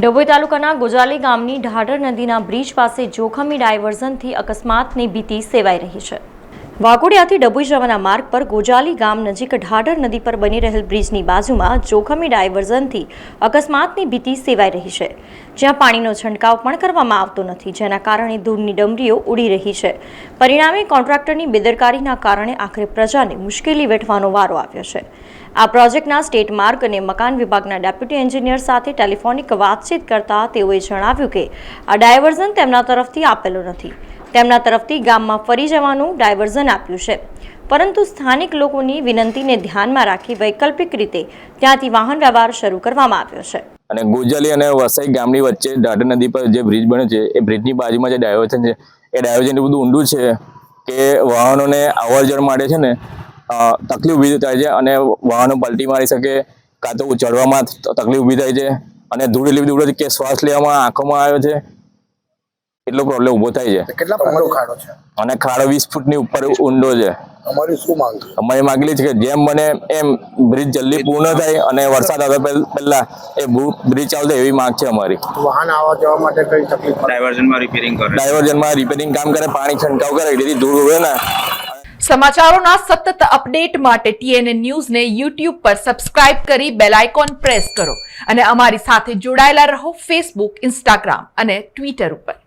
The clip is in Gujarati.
ડભોઈ તાલુકાના ગોજાલી ગામની ઢાઢર નદીના બ્રિજ પાસે જોખમી ડાયવર્ઝનથી અકસ્માતની ભીતિ સેવાઈ રહી છે. વાઘોડિયાથી ડભોઈ જવાના માર્ગ પર ગોજાલી ગામ નજીક ઢાઢર નદી પર બની રહેલ બ્રિજની બાજુમાં જોખમી ડાયવર્ઝનથી અકસ્માતની ભીતિ સેવાઈ રહી છે. જ્યાં પાણીનો છંટકાવ પણ કરવામાં આવતો નથી, જેના કારણે ધૂળની ડમરીઓ ઉડી રહી છે. પરિણામે કોન્ટ્રાક્ટરની બેદરકારીના કારણે આખરે પ્રજાને મુશ્કેલી વેઠવાનો વારો આવ્યો છે. આ પ્રોજેક્ટના સ્ટેટ માર્ગ અને મકાન વિભાગના ડેપ્યુટી એન્જિનિયર સાથે ટેલિફોનિક વાતચીત કરતા તેઓએ જણાવ્યું કે આ ડાયવર્ઝન તેમના તરફથી આપેલું નથી. તેમના તરફથી ગામમાં ફરી જવાનું ડાયવર્ઝન આપ્યું છે. પરંતુ સ્થાનિક લોકોની વિનંતીને ધ્યાનમાં રાખી વૈકલ્પિક રીતે ત્યાંથી વાહન વ્યવહાર શરૂ કરવામાં આવ્યો છે. અને ગુજલી અને વસાઈ ગામની વચ્ચે ઢાઢર નદી પર જે બ્રિજ બન્યો છે, એ બ્રિજની બાજુમાં જે ડાયવર્ઝન છે, એ ડાયવર્ઝન બધું ઊંડું છે કે વાહનોને અવર જવર માટે છે ને તકલીફ ઊભી થાય છે અને વાહનો પલટી મારી શકે કાં તો ચડવામાં તકલીફ ઊભી થાય છે અને ધૂળ એટલી બધી ઉડે છે કે શ્વાસ લેવામાં આંખોમાં આવે છે. એટલો પ્રોબ્લેમ ઊભો થાય છે? કેટલા ઊંડો ખાડો છે? અને ખાડો વીસ ફૂટની ઉપર ઊંડો છે. અમારી શું માંગ છે? અમારી માંગલી છે કે જેમ બને એમ બ્રિજ જલ્દી પૂર્ણ થાય અને વરસાદ આવે પહેલા એ બ્રિજ ચાલુ એવી માંગ છે અમારી. વાહન આવવા જવા માટે કઈ તકલીફ ડાયવર્ઝનમાં રિપેરિંગ કરે. ડાયવર્જનમાં રિપેરિંગ કામ કરે પાણી છંટકાવ કરે જેથી ધૂળ ઉડે ને સમાચારોના સતત અપડેટ માટે ટીએનએ ન્યૂઝને યુટ્યુબ પર સબસ્ક્રાઇબ કરી બેલ આઇકોન પ્રેસ કરો. અને અમારી સાથે જોડાયેલા રહો ફેસબુક ઇન્સ્ટાગ્રામ અને ટ્વિટર ઉપર.